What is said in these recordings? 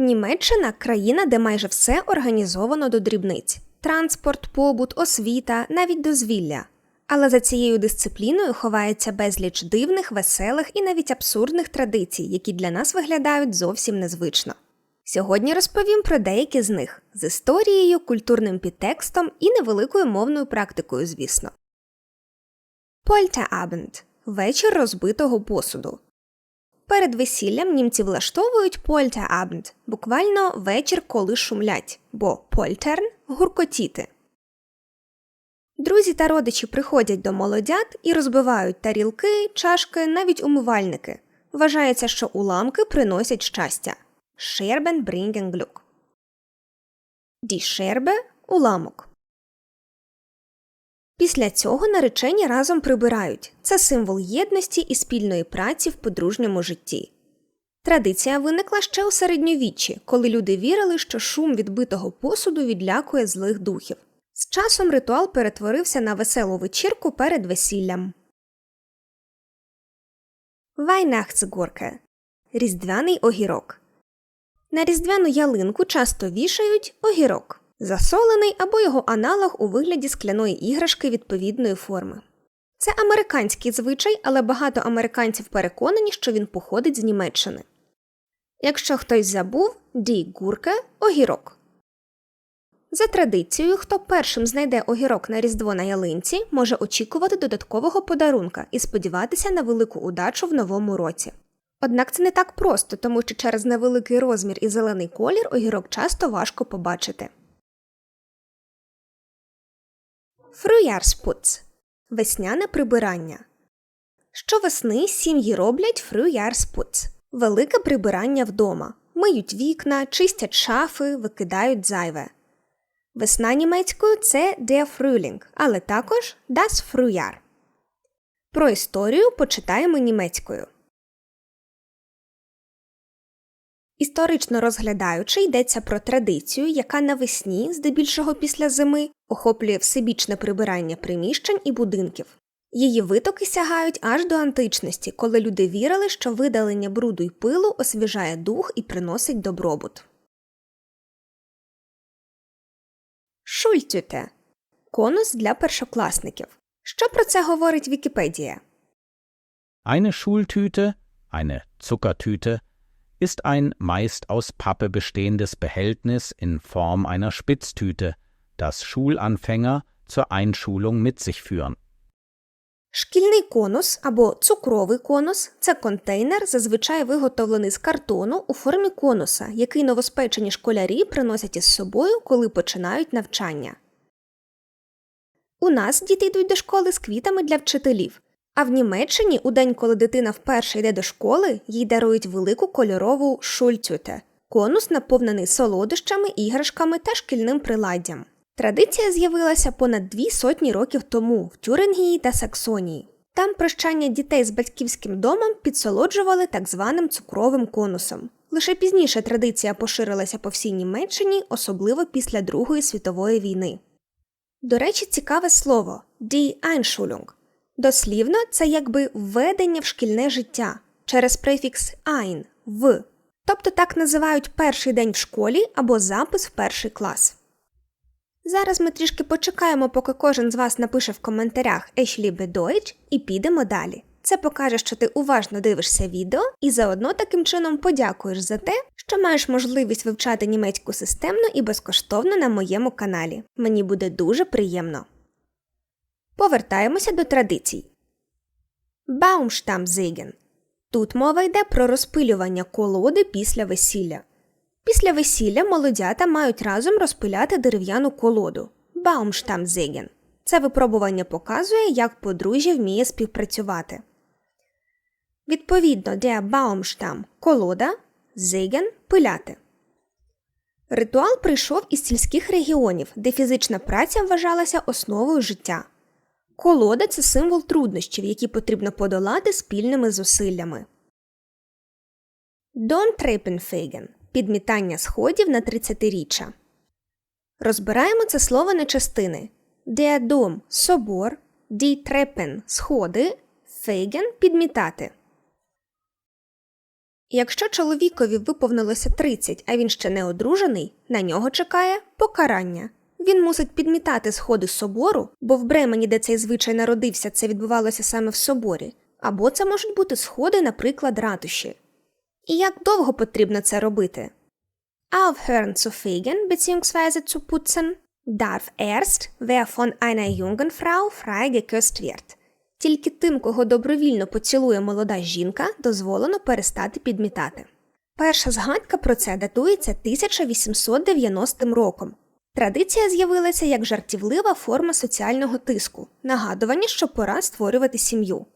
Німеччина країна, де майже все організовано до дрібниць: транспорт, побут, освіта, навіть дозвілля. Але за цією дисципліною ховається безліч дивних, веселих і навіть абсурдних традицій, які для нас виглядають зовсім незвично. Сьогодні розповім про деякі з них з історією, культурним підтекстом і невеликою мовною практикою, звісно. Польтаабенд вечір розбитого посуду. Перед весіллям німці влаштовують польтаабенд, буквально вечір, коли шумлять, бо польтерн гуркотіти. Друзі та родичі приходять до молодят і розбивають тарілки, чашки, навіть умивальники. Вважається, що уламки приносять щастя. Bringen Glück. Die Scherbe – уламок. Після цього наречені разом прибирають. Це символ єдності і спільної праці в подружньому житті. Традиція виникла ще у середньовіччі, коли люди вірили, що шум відбитого посуду відлякує злих духів. З часом ритуал перетворився на веселу вечірку перед весіллям. Weihnachtsgurke – різдвяний огірок. На різдвяну ялинку часто вішають огірок, засолений або його аналог у вигляді скляної іграшки відповідної форми. Це американський звичай, але багато американців переконані, що він походить з Німеччини. Якщо хтось забув, дій гурке огірок. За традицією, хто першим знайде огірок на різдво на ялинці, може очікувати додаткового подарунка і сподіватися на велику удачу в новому році. Однак це не так просто, тому що через невеликий розмір і зелений колір огірок часто важко побачити. Фруярспуц весняне прибирання. Щовесни сім'ї роблять фруярспуц велике прибирання вдома. Миють вікна, чистять шафи, викидають зайве. Весна німецькою це der Frühling, але також das Frühjahr. Про історію почитаємо німецькою. Історично розглядаючи, йдеться про традицію, яка навесні, здебільшого після зими, охоплює всебічне прибирання приміщень і будинків. Її витоки сягають аж до античності, коли люди вірили, що видалення бруду й пилу освіжає дух і приносить добробут. Шультюте конус для першокласників. Що про це говорить Вікіпедія? Eine Schultüte, eine Zuckertüte, ist ein meist aus Pappe bestehendes Behältnis in Form einer Spitztüte, das Schulanfänger zur Einschulung mit sich führen. Шкільний конус або цукровий конус це контейнер, зазвичай виготовлений з картону у формі конуса, який новоспечені школярі приносять із собою, коли починають навчання. У нас діти йдуть до школи з квітами для вчителів. А в Німеччині у день, коли дитина вперше йде до школи, їй дарують велику кольорову шультюте конус, наповнений солодощами, іграшками та шкільним приладдям. Традиція з'явилася понад дві сотні років тому в Тюрингії та Саксонії. Там прощання дітей з батьківським домом підсолоджували так званим цукровим конусом. Лише пізніше традиція поширилася по всій Німеччині, особливо після Другої світової війни. До речі, цікаве слово die Einschulung. Дослівно, це якби введення в шкільне життя через префікс ein в. Тобто так називають перший день в школі або запис в перший клас. Зараз ми трішки почекаємо, поки кожен з вас напише в коментарях «Ich liebe Deutsch» і підемо далі. Це покаже, що ти уважно дивишся відео і заодно таким чином подякуєш за те, що маєш можливість вивчати німецьку системно і безкоштовно на моєму каналі. Мені буде дуже приємно. Повертаємося до традицій. Baumstammsägen. Тут мова йде про розпилювання колоди після весілля. Після весілля молодята мають разом розпиляти дерев'яну колоду Baumstammsägen. Це випробування показує, як подружжя вміє співпрацювати. Відповідно, der Baumstamm – колода, Sägen – пиляти. Ритуал прийшов із сільських регіонів, де фізична праця вважалася основою життя. Колода це символ труднощів, які потрібно подолати спільними зусиллями. Дон підмітання сходів на 30-річчя. Розбираємо це слово на частини. Dom – собор, Die сходи, Фейген підмітати. Якщо чоловікові виповнилося 30, а він ще не одружений, на нього чекає покарання. Він мусить підмітати сходи собору, бо в Бремені, де цей звичай народився, це відбувалося саме в соборі, або це можуть бути сходи, наприклад, ратуші. І як довго потрібно це робити? Aufhören zu fegen bzw. zu putzen darf erst, wer von einer jungen Frau frei geküsst wird. Тільки тим, кого добровільно поцілує молода жінка, дозволено перестати підмітати. Перша згадка про це датується 1890 роком. Традиція з'явилася як жартівлива форма соціального тиску, нагадування, що пора створювати сім'ю.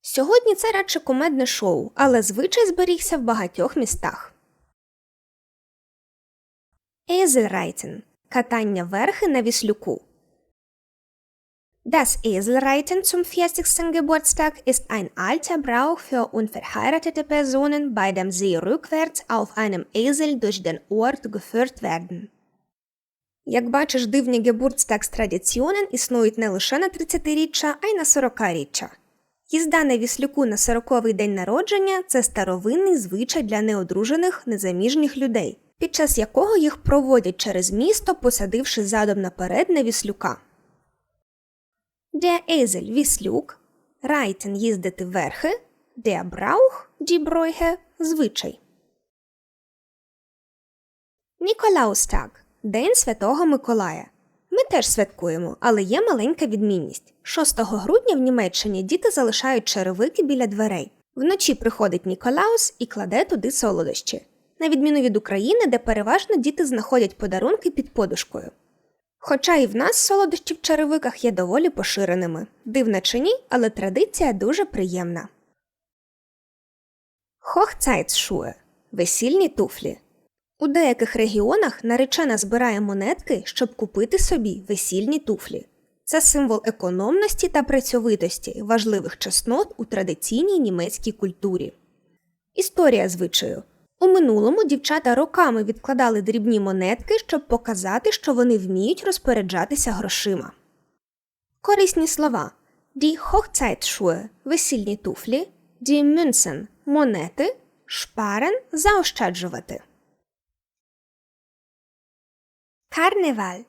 Сьогодні це радше комедне шоу, але звичай зберігся в багатьох містах. Eselreiten – катання верхи на віслюку. Das Eselreiten zum 40. Geburtstag ist ein alter Brauch für unverheiratete Personen, bei dem sie rückwärts auf einem Esel durch den Ort geführt werden. Як бачиш, дивні Geburtstagstradizionen існують не лише на 30-річчя, а й на 40-річчя. Їзда на віслюку на 40-й день народження це старовинний звичай для неодружених незаміжніх людей, під час якого їх проводять через місто, посадивши задом наперед на віслюка. Der Esel віслюк, Reiten – їздити верхи, Der Brauch – Bräuche – звичай. Ніколаустаг – День Святого Миколая. Ми теж святкуємо, але є маленька відмінність. 6 грудня в Німеччині діти залишають черевики біля дверей. Вночі приходить Ніколаус і кладе туди солодощі. На відміну від України, де переважно діти знаходять подарунки під подушкою. Хоча і в нас солодощі в черевиках є доволі поширеними. Дивно чи ні, але традиція дуже приємна. Hochzeitsschuhe – весільні туфлі. У деяких регіонах наречена збирає монетки, щоб купити собі весільні туфлі. Це символ економності та працьовитості, важливих чеснот у традиційній німецькій культурі. Історія звичаю. У минулому дівчата роками відкладали дрібні монетки, щоб показати, що вони вміють розпоряджатися грошима. Корисні слова Die Hochzeitsschuhe – весільні туфлі, Die Münzen – монети, Sparen – заощаджувати. Карневаль.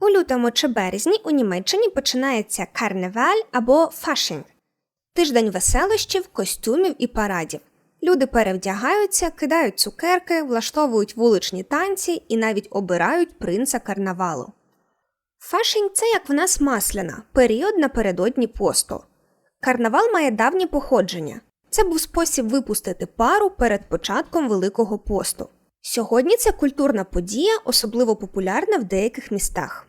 У лютому чи березні у Німеччині починається карневаль або фашинг – тиждень веселощів, костюмів і парадів. Люди перевдягаються, кидають цукерки, влаштовують вуличні танці і навіть обирають принца карнавалу. Фашинг – це як в нас масляна, період напередодні посту. Карнавал має давнє походження. Це був спосіб випустити пару перед початком Великого посту. Сьогодні це культурна подія, особливо популярна в деяких містах.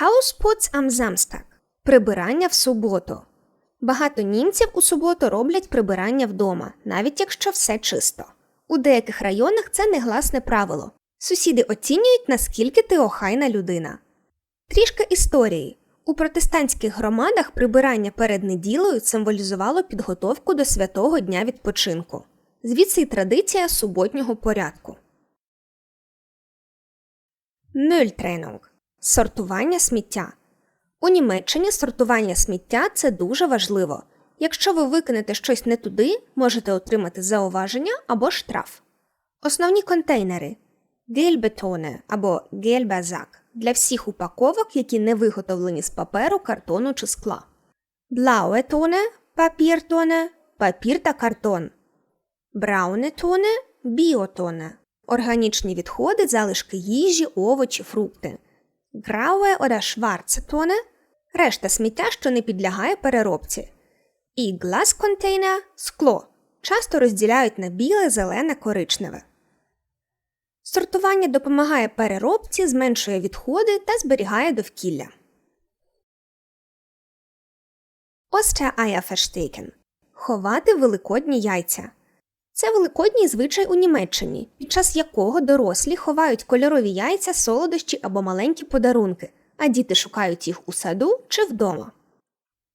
Hausputz am Samstag – прибирання в суботу. Багато німців у суботу роблять прибирання вдома, навіть якщо все чисто. У деяких районах це негласне правило. Сусіди оцінюють, наскільки ти охайна людина. Трішки історії. У протестантських громадах прибирання перед неділею символізувало підготовку до святого дня відпочинку. Звідси й традиція суботнього порядку. Mülltrennung – сортування сміття. У Німеччині сортування сміття це дуже важливо. Якщо ви викинете щось не туди, можете отримати зауваження або штраф. Основні контейнери гельбетоне або гельбазак для всіх упаковок, які не виготовлені з паперу, картону чи скла. Блауетоне папіртоне, папір та картон. Браунетоне біотоне органічні відходи, залишки їжі, овочі, фрукти. Грауе ода шварцетоне решта сміття, що не підлягає переробці. І глас-контейнер скло часто розділяють на біле, зелене, коричневе. Сортування допомагає переробці, зменшує відходи та зберігає довкілля. Ostereierverstecken – ховати великодні яйця. Це великодній звичай у Німеччині, під час якого дорослі ховають кольорові яйця, солодощі або маленькі подарунки, а діти шукають їх у саду чи вдома.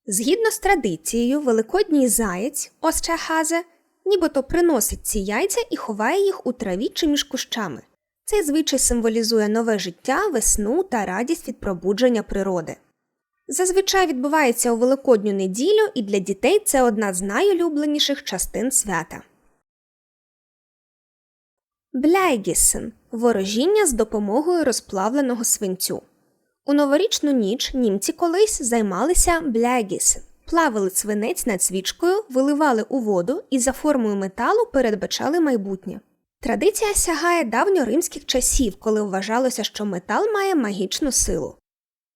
Згідно з традицією, великодній заєць Острахазе нібито приносить ці яйця і ховає їх у траві чи між кущами. Цей звичай символізує нове життя, весну та радість від пробудження природи. Зазвичай відбувається у Великодню неділю, і для дітей це одна з найулюбленіших частин свята. Бляйгісен ворожіння з допомогою розплавленого свинцю. У новорічну ніч німці колись займалися бляйгісен. Плавили свинець над свічкою, виливали у воду і за формою металу передбачали майбутнє. Традиція сягає давньоримських часів, коли вважалося, що метал має магічну силу.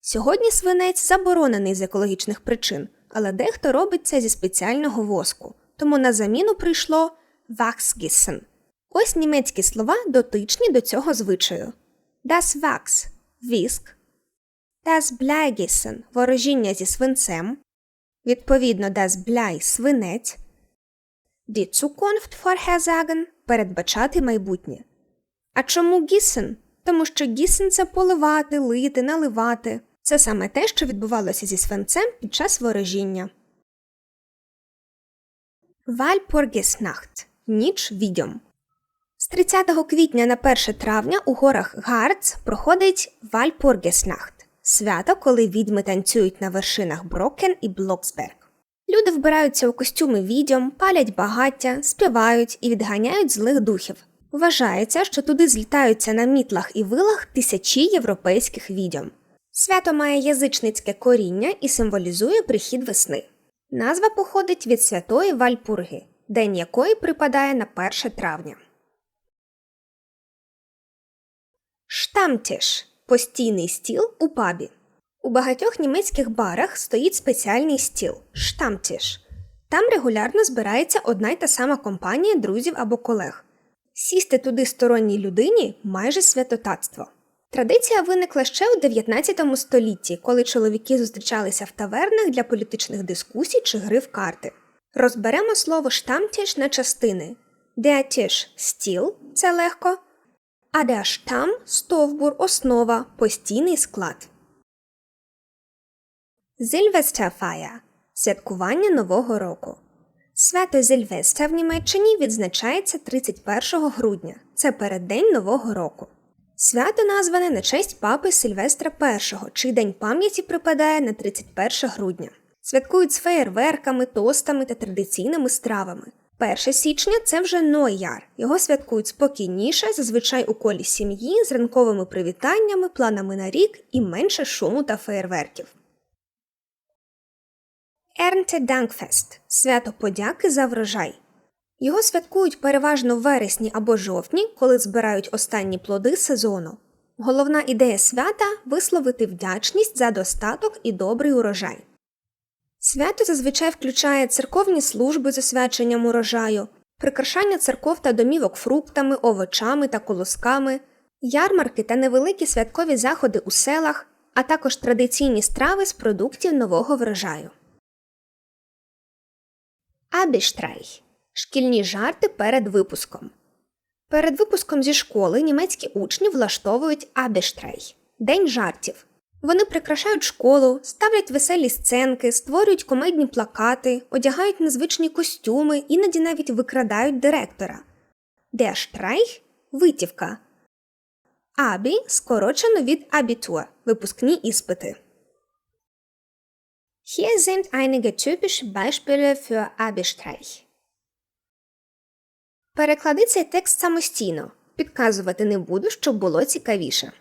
Сьогодні свинець заборонений з екологічних причин, але дехто робить це зі спеціального воску, тому на заміну прийшло Wachsgissen. Ось німецькі слова дотичні до цього звичаю. Das Wachs – віск, Das Bleigissen – ворожіння зі свинцем, відповідно Das Blei – свинець, Die Zukunft vorhersagen – передбачати майбутнє. А чому гісен? Тому що гісен – це поливати, лити, наливати. Це саме те, що відбувалося зі свинцем під час ворожіння. Вальпоргіснахт – ніч відьом. З 30 квітня на 1 травня у горах Гарц проходить Вальпургеснахт – свято, коли відьми танцюють на вершинах Брокен і Блоксберг. Люди вбираються у костюми відьом, палять багаття, співають і відганяють злих духів. Вважається, що туди злітаються на мітлах і вилах тисячі європейських відьом. Свято має язичницьке коріння і символізує прихід весни. Назва походить від святої Вальпурги, день якої припадає на 1 травня. Штамтіш постійний стіл у пабі. У багатьох німецьких барах стоїть спеціальний стіл штамтіш. Там регулярно збирається одна й та сама компанія друзів або колег. Сісти туди сторонній людині майже святотатство. Традиція виникла ще у 19 столітті, коли чоловіки зустрічалися в тавернах для політичних дискусій чи гри в карти. Розберемо слово штамтіш на частини. Деатіш стіл це легко, а der Stamm – стовбур, основа, постійний склад. Зільвестерфая – святкування Нового року. Свято Зільвестра в Німеччині відзначається 31 грудня. Це переддень Нового року. Свято назване на честь папи Сильвестра І, чий день пам'яті припадає на 31 грудня. Святкують з феєрверками, тостами та традиційними стравами. 1 січня це вже Нояр. Його святкують спокійніше, зазвичай у колі сім'ї, з ранковими привітаннями, планами на рік і менше шуму та феєрверків. Ernte Dankfest – свято подяки за врожай. Його святкують переважно в вересні або жовтні, коли збирають останні плоди сезону. Головна ідея свята висловити вдячність за достаток і добрий урожай. Свято зазвичай включає церковні служби з освяченням урожаю, прикрашання церков та домівок фруктами, овочами та колосками, ярмарки та невеликі святкові заходи у селах, а також традиційні страви з продуктів нового врожаю. Абіштрай шкільні жарти перед випуском. Перед випуском зі школи німецькі учні влаштовують Абіштрай день жартів. Вони прикрашають школу, ставлять веселі сценки, створюють комедні плакати, одягають незвичні костюми, іноді навіть викрадають директора. Der Streich – витівка. Абі скорочено від Abitur – випускні іспити. Hier sind einige typische Beispiele für Abi-Streich. Переклади цей текст самостійно. Підказувати не буду, щоб було цікавіше.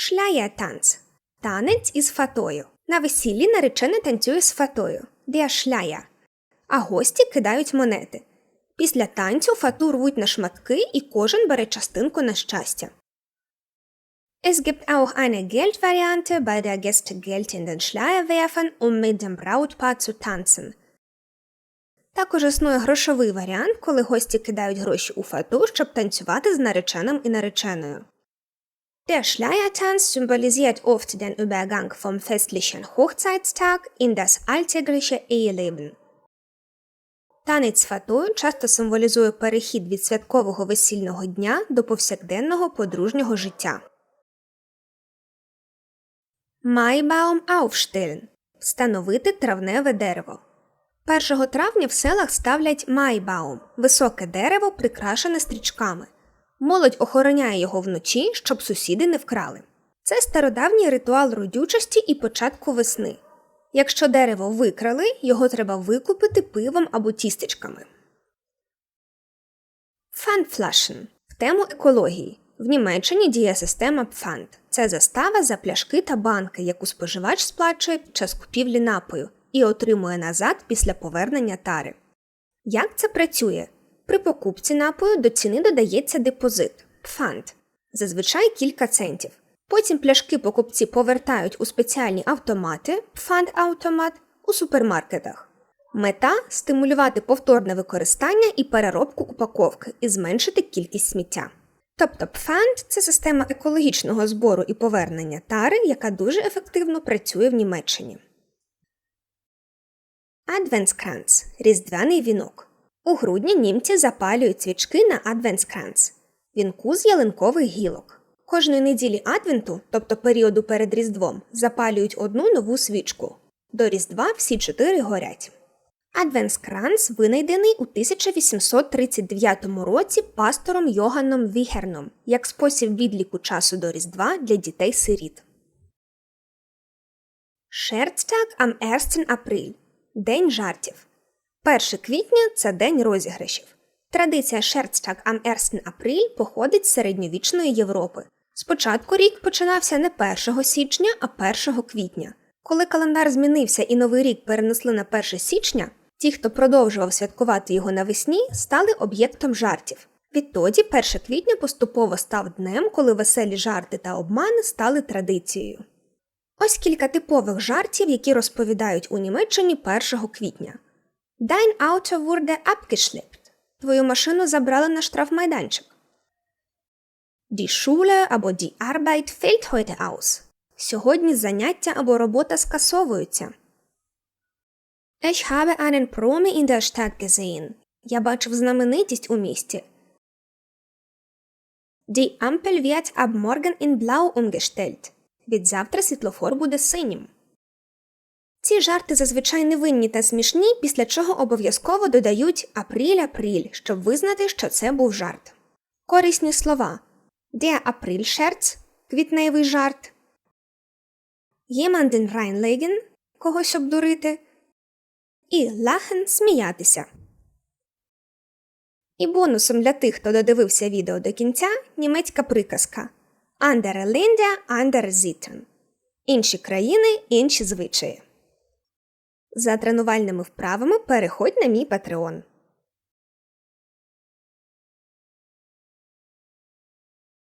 Шляя-танц – танець із фатою. На весіллі наречена танцює з фатою. Der. А гості кидають монети. Після танцю фату рвуть на шматки і кожен бере частинку на щастя. Es gibt auch eine Geldvariante, bei der Gäste Geld in den Schleier werfen, um mit dem Brautpaar zu tanzen. Також існує грошовий варіант, коли гості кидають гроші у фату, щоб танцювати з нареченим і нареченою. Der Schleiertanz symbolisiert oft den Übergang vom festlichen Hochzeitstag in das alltägliche Eheleben. Танець фатою часто символізує перехід від святкового весільного дня до повсякденного подружнього життя. Майбаум aufstellen – встановити травневе дерево. 1 травня в селах ставлять майбаум – високе дерево, прикрашене стрічками. Молодь охороняє його вночі, щоб сусіди не вкрали. Це стародавній ритуал родючості і початку весни. Якщо дерево викрали, його треба викупити пивом або тістечками. Pfandflaschen – в тему екології. В Німеччині діє система Pfand. Це застава за пляшки та банки, яку споживач сплачує під час купівлі напою і отримує назад після повернення тари. Як це працює? При покупці напою до ціни додається депозит Pfand, зазвичай кілька центів. Потім пляшки покупці повертають у спеціальні автомати Pfand-автомат у супермаркетах. Мета стимулювати повторне використання і переробку упаковки і зменшити кількість сміття. Тобто Pfand – це система екологічного збору і повернення тари, яка дуже ефективно працює в Німеччині. Адвентскранц – різдвяний вінок. У грудні німці запалюють свічки на Адвентскранц – вінку з ялинкових гілок. Кожної неділі Адвенту, тобто періоду перед Різдвом, запалюють одну нову свічку. До Різдва всі чотири горять. Адвентскранц винайдений у 1839 році пастором Йоганном Вігерном як спосіб відліку часу до Різдва для дітей-сиріт. Scherztag am 1 априль День жартів. 1 квітня це день розіграшів. Традиція Scherztag am 1 априль походить з середньовічної Європи. Спочатку рік починався не 1 січня, а 1 квітня. Коли календар змінився і новий рік перенесли на 1 січня, ті, хто продовжував святкувати його навесні, стали об'єктом жартів. Відтоді 1 квітня поступово став днем, коли веселі жарти та обмани стали традицією. Ось кілька типових жартів, які розповідають у Німеччині 1 квітня. Dein Auto wurde abgeschleppt. Твою машину забрали на штрафмайданчик. Die Schule або die Arbeit fällt heute aus. Сьогодні заняття або робота скасовуються. Ich habe einen Promi in der Stadt gesehen. Я бачив знаменитість у місті. Die Ampel wird ab morgen in blau umgestellt. Від завтра світлофор буде синім. Ці жарти зазвичай невинні та смішні, після чого обов'язково додають апріль-апріль, щоб визнати, що це був жарт. Корисні слова Der Aprilscherz – квітневий жарт. Jemanden reinlegen – когось обдурити. І lachen – сміятися. І бонусом для тих, хто додивився відео до кінця, німецька приказка Andere Länder, andere Sitten. Інші країни, інші звичаї. За тренувальними вправами переходь на мій Patreon.